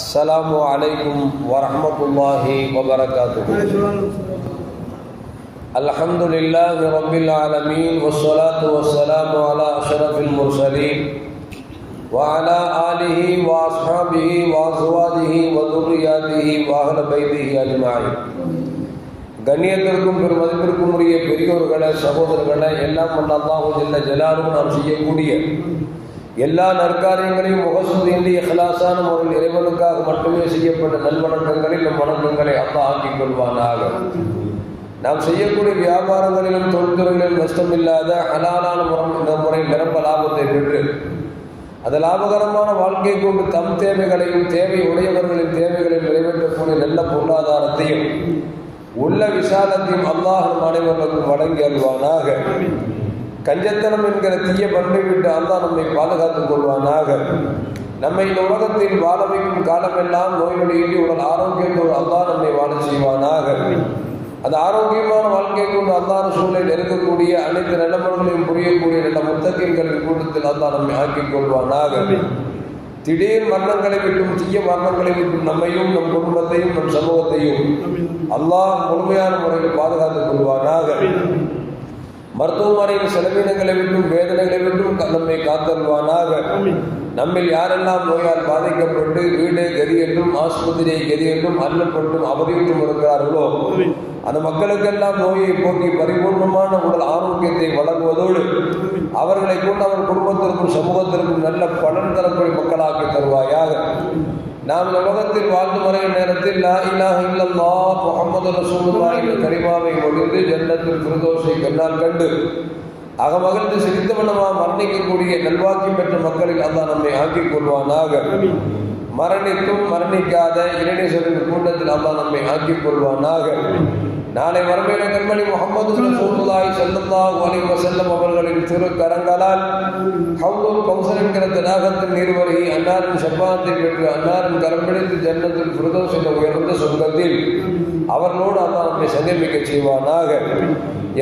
السلام عليكم ورحمة الله وبركاته الحمد لله رب العالمين والصلاة والسلام على أشرف المرسلين وعلى آله وأصحابه وأزواجه وذرياته وأهل بيته أجمعين கண்ணியத்திற்கும் பெருமதிப்பிற்கும் உரிய பெரியோர்களே சகோதரர்களே எல்லாம் வல்ல அல்லாஹு ஜல்ல ஜலாலும் நாம் செய்யக்கூடிய எல்லா நற்காரியங்களையும் முகசுதின்றி இஹ்லாசான முறையில் இறைவனுக்காக மட்டுமே செய்யப்பட்ட நல்வணக்கங்களில் நம் வணக்கங்களை அப்பா ஆக்கிக் கொள்வானாக. நாம் செய்யக்கூடிய வியாபாரங்களிலும் தொழில்துறைகளிலும் நஷ்டமில்லாத ஹலாலான முறை இந்த முறை நிரம்ப லாபத்தை பெற்று அது லாபகரமான வாழ்க்கை கொண்டு தம் தேவைகளையும் தேவை உடையவர்களின் தேவைகளையும் நிறைவேற்றக்கூடிய நல்ல பொருளாதாரத்தையும் உள்ள விசாலத்தையும் அல்லாஹ் அனைவர்களுக்கும் வழங்கி அல்வானாக கஞ்சத்தனம் என்கிற தீய பண்பை விட்டு அல்லாஹ் நம்மை பாதுகாத்துக் கொள்வானாக. நம்மை இந்த உலகத்தில் வாழ வைக்கும் காலமெல்லாம் நோய் நொடியின்றி உடல் ஆரோக்கியத்தோடு அல்லாஹ் நம்மை வாழ செய்வானாக. அந்த ஆரோக்கியமான வாழ்க்கை கொண்டு அல்லாத சூழலில் இருக்கக்கூடிய அனைத்து நிலமர்களையும் புரியக்கூடிய நல்ல முத்தகின்களின் கூட்டத்தில் அல்லாஹ் நம்மை ஆக்கிக் கொள்வானாக. திடீர் மரணங்களை விட்டும் தீய மரணங்களை விட்டும் நம்மையும் நம் குடும்பத்தையும் நம் சமூகத்தையும் அல்லாஹ் முழுமையான முறையில் பாதுகாத்துக் கொள்வானாக. மருத்துவமனையின் செலவினங்களை விட்டும் வேதனைகளை விட்டும் நம்மை காத்தல்வானாக நம்மில் யாரெல்லாம் நோயால் பாதிக்கப்பட்டு வீடு கதி என்றும் ஆஸ்பத்திரியை கதி என்றும் அல்லப்பட்டும் அவதியிட்டும் இருக்கிறார்களோ அந்த மக்களுக்கெல்லாம் நோயை போக்கி பரிபூர்ணமான உடல் ஆரோக்கியத்தை வழங்குவதோடு அவர்களை கொண்டு அவர் குடும்பத்திற்கும் சமூகத்திற்கும் நல்ல பலன் தரக்கூடிய மக்களாக்கி தருவாயாக. நாம் உலகத்தில் வாழ்ந்து வரையும் நேரத்தில் லா இலாஹ இல்லல்லாஹ் முஹம்மது ரசூலுல்லாஹ் என்ற கரிமாவை ஒழிந்து ஜன்னத்தில் பிரதோஷை கண்ணால் கண்டு அகமகிழ்ந்து சிரித்தவனமா மரணிக்கக்கூடிய நல்வாக்கி பெற்ற மக்களில் அல்லாஹ் நம்மை ஆக்கிக் கொள்வானாக. மரணித்தும் மரணிக்காத இளைஞர்களின் கூட்டத்தில் அல்லாஹ் நம்மை ஆக்கிக் கொள்வானாக. நாளை மறுமையில கண்மணி முகமது ரசூலுல்லாஹி ஸல்லல்லாஹு அலைஹி வஸல்லம் அவர்களின் திரு கரங்களால் ஹவுல் கௌசர் என்கிற தடாகத்தின் நீர்வருகை அன்னாரின் ஷப்பாத்தை பெற்று அன்னாரின் கரம் பிடித்து ஜன்னத்தில் ஃபிர்தௌஸ் என்ற உயர்ந்த சொந்தத்தில் அவர்களோடு அல்லாஹ் நம்மை சந்திப்பிக்க செய்வானாக.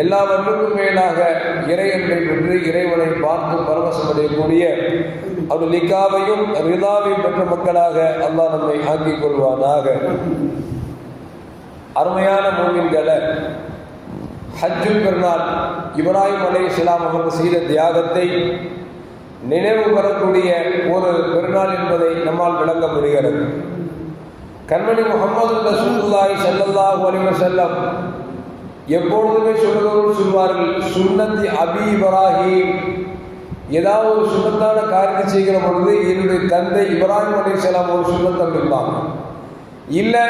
எல்லாவற்றுக்கும் மேலாக இறையன்பை பெற்று இறைவனை பார்த்து பரவசமடையக்கூடிய அவர் லிக்காவையும் ரிதாவையும் பெற்ற மக்களாக அல்லாஹ் நம்மை ஆக்கிக் கொள்வானாக. அருமையான மூமின்களை ஹஜ்ஜுல் பெருநாள் இப்ராஹிம் அலை இஸ்லாம் அவர்கள் செய்த தியாகத்தை நினைவு பெறக்கூடிய ஒரு பெருநாள் என்பதை நம்மால் விளங்க முடிகிறது. கண்மணி முகமது ரசூலுல்லாஹி ஸல்லல்லாஹு அலைஹி வஸல்லம் எப்பொழுதுமே சொல்லுகிறவர்கள் சொல்வார்கள் சுன்னத்தி அபி இப்ராஹிம். ஏதாவது ஒரு சுண்ணத்தான காரியத்தை செய்கிற பொழுது என்னுடைய தந்தை இப்ராஹிம் அலி இஸ்லாம் ஒரு சுண்ணத்தம் இருப்பாங்க இல்லை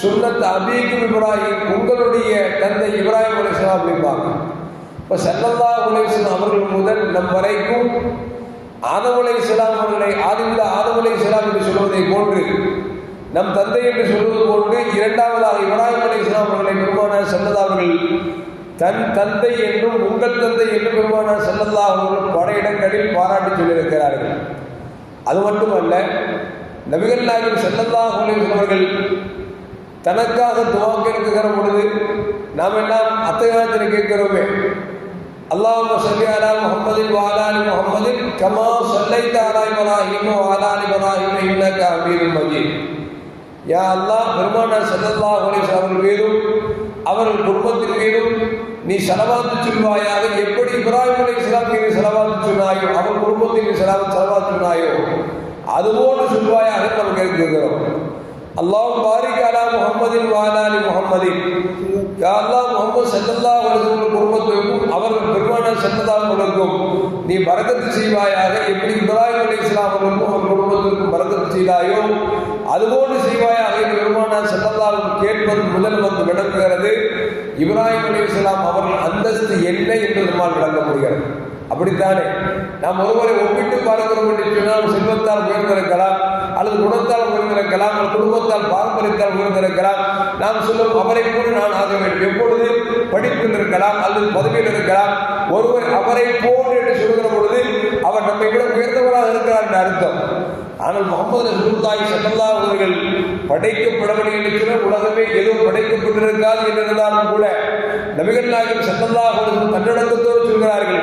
சுன்னத் அபீக்கும் இப்ராஹிம் உங்களுடைய தந்தை இப்ராஹிம் அலிஸ்லாம் அப்படிம்பாங்க இப்போ சல்லல்லா அலிஸ்லாம் அவர்கள் முதல் நம் வரைக்கும் ஆதம் அலை இஸ்லாம் அவர்களை ஆதிமில்ல ஆதம் அலை இஸ்லாம் என்று சொல்வதை போன்று நம் தந்தை என்று சொல்வது போன்று இரண்டாவதாக இப்ராஹிம் அலி இஸ்லாம் அவர்களை பெருமான சல்லல்லா அவர்கள் தன் தந்தை என்றும் உங்கள் தந்தை என்றும் பெருமான சல்லல்லா அவர்கள் பல இடங்களில் பாராட்டி சொல்லியிருக்கிறார்கள். அது மட்டுமல்ல நபிகள் நாயகம் செல்லல்லா அவர்கள் தனக்காக துவா கேட்கிற பொழுது நாம் எல்லாம் அத்தகாலத்தில் கேட்கிறோமே. அல்லாஹ் சொல்லி அலா முகமதின் வாலாலி முகமதின் கமா சொல்லை தாராய் மலாஹிம் வாலாலி மலாஹிம் இன்னக்க அமீரும் மஜீத். யா அல்லாஹ் பெருமானார் செல்லல்லா அலிஸ் அவர்கள் மீதும் அவர்கள் குடும்பத்தின் மீதும் நீ செலவாத்து சொல்வாயாக எப்படி இப்ராஹிம் அலி இஸ்லாம் மீது செலவாத்து சொன்னாயோ அவர் குடும்பத்தின் செலவாத்து சொன்னாயோ அதுபோன்று சொல்வாயாக நாம் கேட்கிறோம். அல்லாஹ் பாரிக் முகமதின் வாலாலி முகமதின் யா முகமது செல்லல்லா அவர்கள் குடும்பத்திற்கும் அவர்கள் பெருமானார் செல்லல்லா அவர்களுக்கும் நீ பரக்கத்து செய்வாயாக எப்படி இப்ராஹிம் அலி இஸ்லாம் அவர்களுக்கும் அவர் குடும்பத்திற்கும் பரக்கத்து செய்தாயோ அதுபோன்று செய்வாயாக பெருமானார் செல்லல்லாவும் கேட்பது முதல் வந்து விளக்குகிறது. இப்ராஹிம் அலி இஸ்லாம் அவர்கள் அந்தஸ்து என்ன என்று நம்மால் விளங்க முடிகிறது. அப்படித்தானே? நாம் ஒருவரை ஒப்பிட்டு பார்க்கிறோம் என்று சொன்னால் செல்வத்தால் உயர்ந்திருக்கலாம் அல்லது குணத்தால் உயர்ந்திருக்கலாம் அல்லது குடும்பத்தால் பாரம்பரியத்தால் உயர்ந்திருக்கலாம். நாம் சொல்லும் அவரை போல நான் ஆக வேண்டும். எப்பொழுது? படிப்பில் இருக்கலாம் அல்லது பதவியில் இருக்கலாம் ஒருவர் அவரை போல் என்று சொல்கிற பொழுது அவர் நம்மை விட உயர்ந்தவராக இருக்கிறார் என்று அர்த்தம். ஆனால் முகமது ரசூல்லாய் சல்லல்லா அவர்கள் படைக்கப்படவில்லை என்று உலகமே எதுவும் படைக்கப்பட்டிருக்காது என்றிருந்தாலும் கூட நபிகள் நாயகம் சல்லல்லாஹு அவர்கள் தன்னடக்கத்தோடு சொல்கிறார்கள்.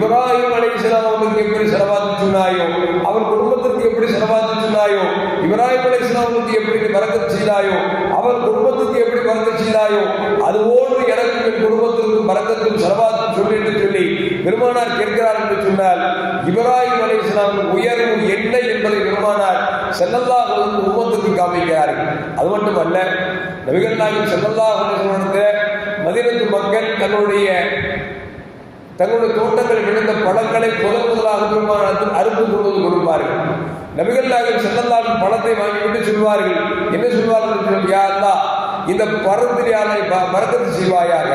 இப்ராஹிம் அலைஹிஸ்ஸலாம் அவர்களுக்கு எப்படி செலவாத்து சொன்னாயோ அவர் குடும்பத்திற்கு எப்படி செலவாத்து சொன்னாயோ இப்ராஹிம் அலைஹிஸ்ஸலாம் அவர்களுக்கு எப்படி பரக்கத் செய்தாயோ அவர் குடும்பத்துக்கு எப்படி பரக்கத் செய்தாயோ அதுபோன்று எனக்கும் என் குடும்பத்திற்கும் பரக்கத்தும் செலவாத்தும் சொல்லி என்று சொல்லி பெருமானார் கேட்கிறார் என்று சொன்னால் இப்ராஹிம் அலைஹிஸ்ஸலாம் உயர்வு என்ன என்பதை பெருமானார் செல்லல்லா குடும்பத்துக்கு வஸல்லம் காமிக்கிறார்கள் அது மட்டுமல்ல நபிகள் நாயகம் செல்லல்லா அலைஹி மதினத்து மக்கள் தன்னுடைய தங்களுடைய தோட்டங்களில் விழுந்த பழங்களை முதல் முதலாக பெருமானத்தில் அறுப்பு கொள்வது கொடுப்பார்கள். நபிகள் நாயகம் செல்லல்லாவின் பழத்தை வாங்கிவிட்டு சொல்வார்கள். என்ன சொல்வார்கள் யார் தான் இந்த பரத்திரியாலை மறக்கத்து செய்வாயாக.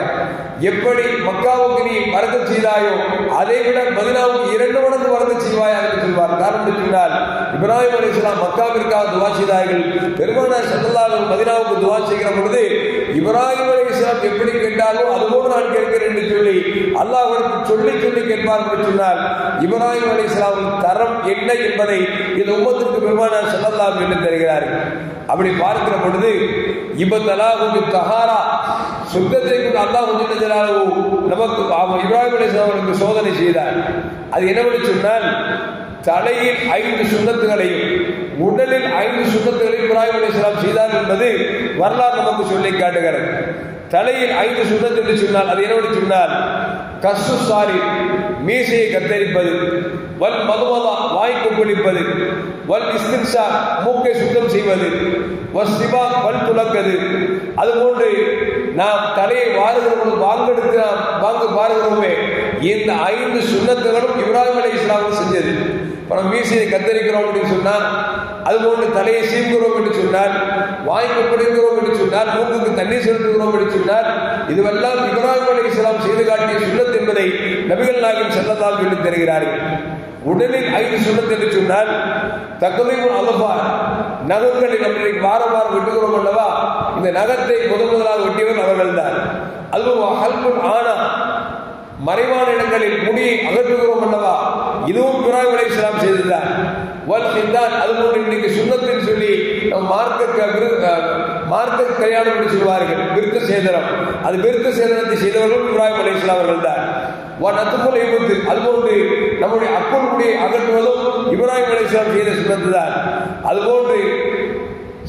எப்படி மக்காவுக்கு நீ மறக்கச் செய்தாயோ அதை விட மதினாவுக்கு இரண்டு மடங்கு மறக்கச் செய்வாயாக என்று சொல்வார். காரணம் சொன்னால் இப்ராஹிம் அலி இஸ்லாம் மக்காவிற்காக துவா செய்தார்கள். பெருமானார் செல்லல்லாவின் மதினாவுக்கு துவா செய்கிற பொழுது இப்ராஹிம் அலி இஸ்லாம் எப்படி கேட்டாலோ அதுபோன்று நான் கேட்கிறேன் என்று சொல்லி அல்லாஹ் சொல்லி சொல்லி கேட்பார் என்று சொன்னால் இப்ராஹிம் அலி தரம் என்ன என்பதை இந்த உம்மத்திற்கு பெருமானார் செல்லல்லாம் என்று தருகிறார்கள் அப்படி பார்க்கிற பொழுது இபத்தலா கொஞ்சம் தகாரா சுத்தத்தை கொண்டு அல்லாஹ் கொஞ்சம் நமக்கு அவன் இப்ராஹிம் அலி சோதனை செய்தார். அது என்னவென்று சொன்னால் தலையில் ஐந்து சுண்ணத்துகளையும் உடலில் ஐந்து சுண்ணத்துகளை இப்ராஹிம் அலி இஸ்லாம் செய்தார் என்பது வரலாறு நமக்கு சொல்லி காட்டுகிறது. தலையில் ஐந்து சுண்ணத்து என்று சொன்னால் அது என்னவென்று சொன்னால் கசு சாரி மீசையை கத்தரிப்பது வல் மதுமதா வாய்க்கு குளிப்பது வல் இஸ்தின்சா மூக்கை சுத்தம் செய்வது வஸ்திபா வல் துலக்கது. அதுபோன்று நாம் தலையை வாருகிறவர்கள் வாங்கெடுத்து நாம் வாங்க பாருகிறோமே இந்த ஐந்து சுண்ணத்துகளும் இப்ராஹிம் அலி இஸ்லாமும் செஞ்சது. இப்போ நம்ம மீசையை கத்தரிக்கிறோம் அப்படின்னு சொன்னால் அதுபோன்று தலையை சீவுகிறோம் என்று சொன்னால் வாய்க்கு பிடிக்கிறோம் என்று சொன்னால் மூக்குக்கு தண்ணீர் செலுத்துகிறோம் என்று சொன்னால் இதுவெல்லாம் இப்ராஹிம் அலி இஸ்லாம் செய்து காட்டிய சுண்ணத் என்பதை நபிகள் நாயகம் செல்லத்தால் சொல்லி தருகிறார்கள். உடலில் ஐந்து சுண்ணத் என்று சொன்னால் தகுதியும் அலபா நகங்களை நம்ம இன்னைக்கு வாரம் வாரம் வெட்டுகிறோம் அல்லவா? இந்த நகத்தை முதன் முதலாக வெட்டியவர் அவர்கள் தான் அதுவும் ஹல்புல் ஆனா மறைவான இடங்களில் முடியை அகற்றுகிறோம் அல்லவா இதுவும் இப்ராஹிம் அலை இஸ்லாம் செய்ததுதான். வல் அது போன்று இன்னைக்கு சுண்ணத்தில் சொல்லி நம் மார்க்க விரு- மார்க்க கல்யாணம் என்று சொல்வார்கள். விருத்த சேதனம். அது விருத்த சேதனத்தை செய்தவர்களும் இப்ராஹிம் அலை அவர்கள் தான் ஒன் அத்துக்குள் விபத்து அதுபோன்று நம்முடைய அக்குள் அகற்றுவதும் இப்ராஹிம் அலை இஸ்லாம் செய்த சுண்ணத்து தான் அதுபோன்று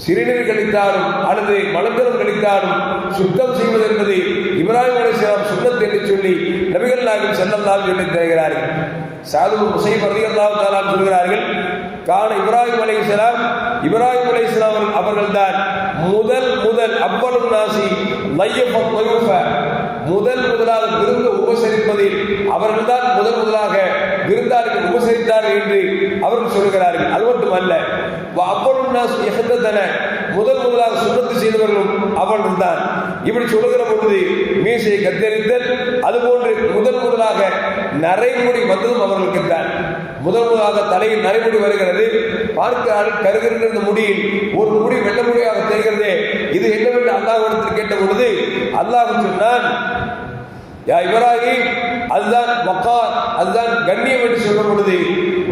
சிறுநீர் கழித்தாலும் அல்லது மலந்தரம் கழித்தாலும் சுத்தம் செய்வது என்பது இப்ராஹிம் அலிஸ்லாம் சுத்தத்தை என்று சொல்லி நபிகள் நாயகம் செல்லல்லாம் சொல்லி தருகிறார்கள். சாது முசைப் ரலியல்லாஹு தாலாம் சொல்கிறார்கள் கால இப்ராஹிம் அலைஹிஸ்ஸலாம் இப்ராஹிம் அலைஹிஸ்ஸலாம் அவர்கள் தான் முதல் முதல் அவ்வளவு நாசி முதல் முதலாக விருந்து உபசரிப்பதில் அவர்கள்தான் முதல் முதலாக விருந்தாளிகள் உபசரித்தார்கள் என்று அவர்கள் சொல்கிறார்கள். அது மட்டுமல்ல முதல் முதலாக சுண்ணத்து செய்தவர்களும் அவன் தான் இப்படி சொல்லுகிற பொழுது மீசையை கத்தரித்தல் அதுபோன்று முதல் முதலாக நரைமுடி வந்ததும் அவர்களுக்கு தான் முதல் முதலாக தலையில் நரைமுடி வருகிறது. பார்க்க ஆள் கருகின்ற முடியில் ஒரு முடி வெள்ள முடியாக தெரிகிறதே. இது என்னவென்று அல்லாஹ் கேட்ட பொழுது அல்லாஹ் சொன்னான் யா இப்ராஹிம் அதுதான் மக்கார் அதுதான் கண்ணியம் என்று சொல்லும் பொழுது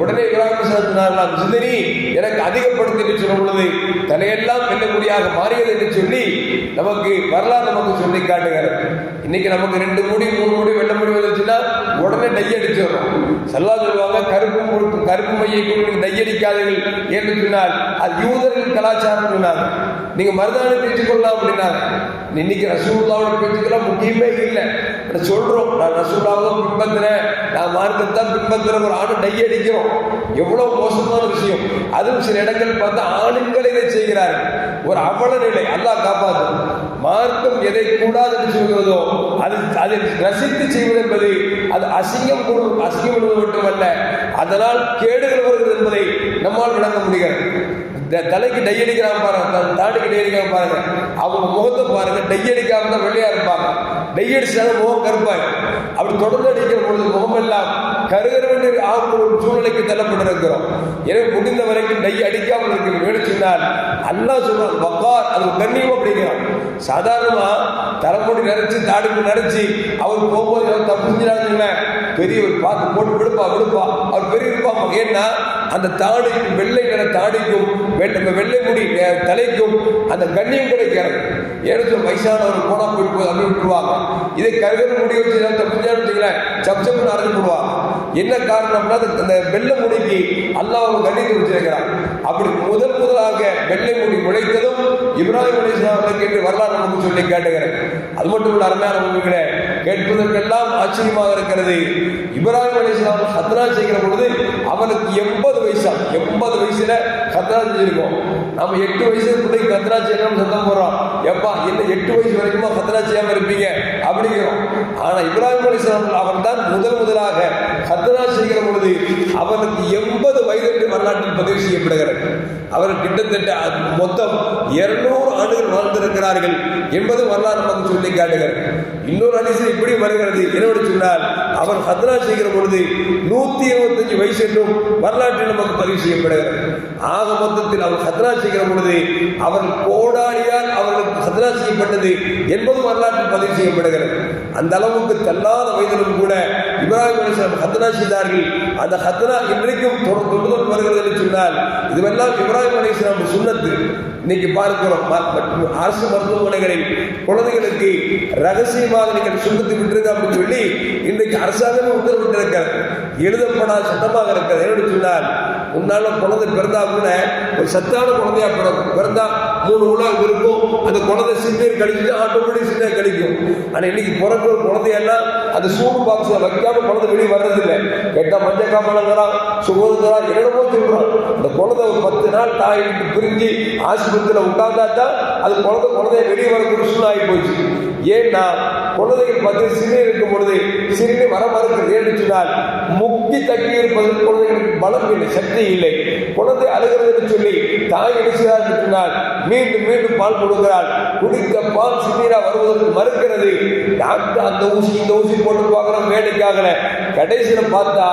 உடனே இப்ராஹிம் சொன்னார்களாம் சிந்தனி எனக்கு அதிகப்படுத்தி என்று சொல்லும் பொழுது தலையெல்லாம் வெல்லக்கூடியாக மாறியது என்று சொல்லி நமக்கு வரலாறு நமக்கு சொல்லி காட்டுகிறது இன்னைக்கு நமக்கு ரெண்டு கோடி மூணு கோடி வெள்ள முடி வந்துச்சுன்னா உடனே டை அடிச்சிடுறோம். செல்லா சொல்லுவாங்க கருப்பு முழுக்கு கருப்பு மையை கொண்டு நெய் அடிக்காதீர்கள் என்று சொன்னால் அது யூதர்கள் கலாச்சாரம் சொன்னாங்க. நீங்க மருதாணி பெற்றுக்கொள்ளலாம் கொள்ளலாம் அப்படின்னாங்க இன்னைக்கு ரசூல்லாவோட பேச்சுக்கெல்லாம் முக்கியமே இல்லை. நான் சொல்றோம் நான் ரசூல்லாவை பின்பற்றுறேன் நான் மார்க்கத்தான் பின்பற்றுறேன் ஒரு ஆணை டை அடிக்கிறோம். எவ்வளவு மோசமான விஷயம். அதுவும் சில இடங்கள் பார்த்தா ஆணுங்களை இதை செய்கிறார்கள். ஒரு அவல நிலை அல்லாஹ் காப்பாற்றும் மார்க்கம் எதை கூடாது என்று சொல்கிறதோ அது அதை ரசித்து செய்வது என்பது அது அசிங்கம் அசிங்கம் என்பது மட்டுமல்ல. அதனால் கேடுகள் வருகிறது என்பதை நம்மால் விளங்க முடிகிறது. தலைக்கு டை அடிக்கிறாங்க பாருங்க தாடுக்கு டை அடிக்காம பாருங்க. அவங்க முகத்தை பாருங்க டை அடிக்காம தான் வெள்ளையா இருப்பாங்க. டை அடிச்சாலும் முகம் கருப்பாங்க அப்படி தொடர்ந்து அடிக்கிற பொழுது முகமெல்லாம் கருகருவென்று ஆகும் ஒரு சூழ்நிலைக்கு தள்ளப்பட்டிருக்கிறோம். எனவே முடிந்த வரைக்கும் டை அடிக்காமல் இருக்கிற வேடு சொன்னால் அல்லா சொல்றான் பக்கார் அது கண்ணியம் அப்படிங்கிறான். சாதாரணமா தலைமுடி நரைச்சு தாடுக்கு நரைச்சு அவர் போகும்போது ஏதோ தப்பு பெரிய பெரியவர் பார்த்து போட்டு விடுப்பா விடுப்பா. அவர் பெரிய இருப்பாங்க ஏன்னா அந்த தாடிக்கும் வெள்ளை நிற தாடிக்கும் வெள்ளை வெள்ளை முடி தலைக்கும் அந்த கண்ணியம் கிடைக்கிறது எடுத்து வயசானவர் போனா போயிட்டு போய் அப்படி விட்டுருவாங்க. இதை கருகர் முடி வச்சு தப்பிச்சான்னு வச்சுங்களேன் சப் சப்புன்னு அரைஞ்சு போடுவாங்க. என்ன காரணம்னா அது அந்த வெள்ளை முடிக்கு அல்லாஹ் கண்ணியத்தை வச்சிருக்கிறான். அப்படி முதல் முதலாக வெள்ளை முடி முளைத்ததும் இப்ராஹிம் அலிஸ்லாம் என்று வரலாறு நமக்கு சொல்லி கேட்டுகிறேன். அது மட்டும் இல்ல அருமையான உண்மைகளே கேட்பதற்கெல்லாம் ஆச்சரியமாக இருக்கிறது. இப்ராஹிம் அலிஸ்லாம் ஹத்ரா செய்கிற பொழுது அவனுக்கு எண்பது வயசா எண்பது வயசுல ஹத்ரா செஞ்சிருக்கோம் நம்ம எட்டு வயசு பிள்ளைக்கு ஹத்ரா செய்யணும்னு சத்தம் போடுறோம். எப்பா என்ன எட்டு வயசு வரைக்குமா ஹத்ரா செய்யாம இருப்பீங்க? அப்படிங்கிறோம். ஆனா இப்ராஹிம் அலிஸ்லாம் அவர் தான் முதல் முதலாக ஹத்ரா செய்கிற பொழுது அவனுக்கு எண்பது வயது என்று வரலாற்றில் பதிவு செய்யப்படுகிறது. அவர் கிட்டத்தட்ட அது மொத்தம் இருநூறு ஆண்டுகள் வாழ்ந்திருக்கிறார்கள் என்பது வரலாறு நமக்கு சொல்லி காட்டுகிறது. இன்னொரு ஹதீஸில் இப்படி வருகிறது. என்னவென்று சொன்னால் அவர் ஹத்ரா செய்கிற பொழுது நூத்தி இருபத்தஞ்சு வயசு என்றும் வரலாற்றில் நமக்கு பதிவு செய்யப்படுகிறது. ஆக மொத்தத்தில் அவர் ஹத்ரா செய்கிற பொழுது அவர் கோடாலியால் அவர்களுக்கு ஹத்ரா செய்யப்பட்டது என்பது வரலாற்றில் பதிவு செய்யப்படுகிறது. அந்த அளவுக்கு தள்ளாத வயதிலும் கூட இப்ராஹிம் ஹத்ரா செய்தார்கள் அந்த ஹத்ரா இன்றைக்கும் தொடர்ந்து தொடுதல் வருகிறது என்று சொன்னால் இதுவெல்லாம் இப்ராஹிம் அலிஸ்லாம் சுண்ணத்து. இன்னைக்கு பார்க்கிறோம் அரசு மருத்துவமனைகளில் குழந்தைகளுக்கு ரகசியமாக நீங்கள் சுண்ணத்து விட்டுருங்க அப்படின்னு சொல்லி இன்றைக்கு அரசாங்கமே உத்தரவிட்டிருக்கிறது எழுதப்படாத சட்டமாக இருக்கிறது. என்ன சொன்னால் உன்னால குழந்தை பிறந்தா கூட ஒரு சத்தான குழந்தையா பிறக்கும் பிறந்தா மூணு உலகம் இருக்கும். அந்த குழந்தை சின்னீர் கழிச்சு ஆட்டோமேட்டிக் சின்னீர் கழிக்கும். ஆனால் இன்னைக்கு பிறக்கிற குழந்தையெல்லாம் அந்த சூடு பாக்ஸ்ல வைக்காம குழந்தை வெளியே வர்றதில்லை. கேட்டா மஞ்சள் காமலங்கிறா சுகோதரா என்னமோ சொல்றான். அந்த குழந்தை ஒரு பத்து நாள் தாய் விட்டு பிரிஞ்சு ஆஸ்பத்திரியில் உட்கார்ந்தா தான் அது குழந்தை குழந்தைய வெளியே வரக்கூடிய சூழ்நிலை ஆகி போச்சு. ஏன்னா குழந்தைகள் பார்த்து சிறுநீர் இருக்கும் பொழுது சிறுநீர் வர மறுக்கிறது ஏன்னு சொன்னால் முக்கி தக்கி இருப்பது குழந்தைகளுக்கு பலம் இல்லை சக்தி இல்லை. குழந்தை அழுகிறது என்று சொல்லி தாய் இணைச்சார் என்று சொன்னால் மீண்டும் மீண்டும் பால் கொடுக்கிறாள். குடித்த பால் சிறுநீரா வருவதற்கு மறுக்கிறது. டாக்டர் அந்த ஊசி இந்த ஊசி போட்டு பார்க்குறோம் வேலைக்காகல. கடைசியில் பார்த்தா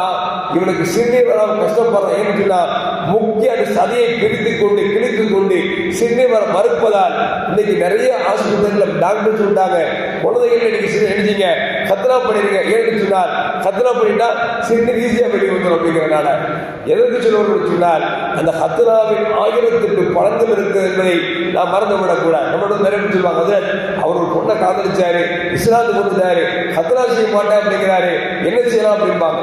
இவனுக்கு சிறுநீர் வர கஷ்டப்படுறான். ஏன்னு சொன்னா முக்கிய அந்த சதையை பிரித்து கொண்டு கிழித்து கொண்டு சிறுநீர் வர மறுப்பதால் இன்னைக்கு நிறைய ஆஸ்பத்திரியில் டாக்டர் சொல்லிட்டாங்க குழந்தைகள் இன்னைக்கு எழுதிங்க. கத்ரா பண்ணிருங்க. ஏன்னு சொன்னால் கத்ரா பண்ணிட்டா சின்ன ஈஸியா வெளியே வந்துடும் அப்படிங்கிறனால எதற்கு சொல்லுவோம் சொன்னால் அந்த ஹத்ராவின் ஆயிரத்தெட்டு பழங்கள் இருக்கு என்பதை நாம் மறந்து விடக்கூடாது. நம்மளோட நிறைய சொல்லுவாங்க அது அவர் ஒரு பொண்ணை காதலிச்சாரு இஸ்லாந்து கொடுத்தாரு ஹத்ரா செய்ய மாட்டேன் அப்படிங்கிறாரு. என்ன செய்யலாம் அப்படிம்பாங்க.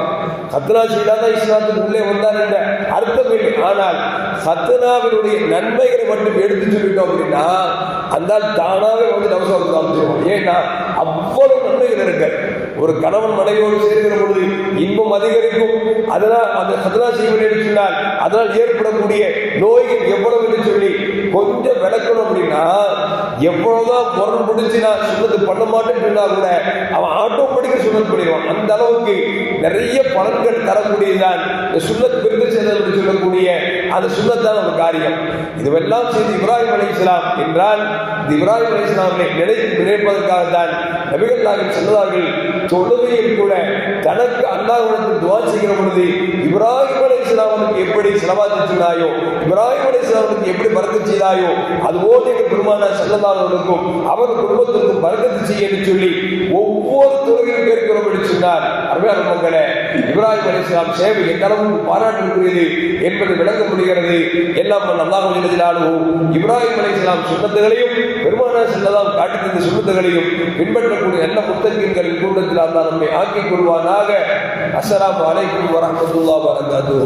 ஹத்ரா செய்தால் தான் இஸ்லாத்துக்கு உள்ளே வந்தார் என்ற அர்த்தம் இல்லை. ஆனால் சத்னாவினுடைய நன்மைகளை மட்டும் எடுத்து சொல்லிட்டோம் அப்படின்னா அந்த தானாகவே தானாவே வந்து நவசம் காமிச்சிருவோம் ஏன்னா அவ்வளவு நன்மைகள் இருக்கு ஒரு கணவன் மனைவியோடு சேர்க்கிற பொழுது இன்பம் அதிகரிக்கும். அதனால் அந்த சத்னா செய்வது என்று சொன்னால் அதனால் ஏற்படக்கூடிய நோய்கள் எவ்வளவு என்று சொல்லி கொஞ்சம் விளக்கணும் அப்படின்னா எவ்வளவுதான் பொருள் பிடிச்சு நான் சுண்ணத்து பண்ண மாட்டேன்னு கூட அவன் ஆட்டோமேட்டிக்காக சுண்ணத் பண்ணிடுவான். அந்த அளவுக்கு நிறைய பலன்கள் தரக்கூடியதான் இந்த சுண்ணத் பிரிந்து செய்தல் சொல்லக்கூடிய அது சுண்ணத்தான ஒரு காரியம். இதுவெல்லாம் செய்து இப்ராஹிம் அலி இஸ்லாம் என்றால் இந்த இப்ராஹிம் அலி இஸ்லாமை நினைத்து நினைப்பதற்காக தான் நபிகள் நாயகம் சொன்னதார்கள் தொழுகையில் கூட தனக்கு அல்லாஹுடன் துவா செய்கிற பொழுது இப்ராஹிம் அலி இஸ்லாமுக்கு எப்படி செலவாத்து செய்தாயோ இப்ராஹிம் அலி இஸ்லாமுக்கு எப்படி பறக்க செய்தாயோ அதுபோல் எங்கள் பெருமானா செல்லதாளர்களுக்கும் அவர் குடும்பத்திற்கும் பறக்கத்து செய்ய சொல்லி ஒவ்வொரு துறையிலும் கேட்கிறோம் என்று சொன்னார். அருமையான மக்களே இப்ராஹிம் அலிஸ்லாம் சேவை எந்த அளவுக்கு பாராட்டிருக்கிறது என்பது விளங்க முடிகிறது எல்லாம் நல்லா எழுதினாலும் இப்ராஹிம் அலிஸ்லாம் சுண்ணத்துகளையும் பெருமானா செல்லதாம் காட்டி தந்த சுண்ணத்துகளையும் பின்பற்றக்கூடிய நல்ல முத்தகின்களின் கூட்டத்தில் அல்லா நம்மை ஆக்கிக் கொள்வானாக. அஸ்ஸலாமு அலைக்கும் வரஹ்மத்துல்லாஹி வபரகாத்துஹு.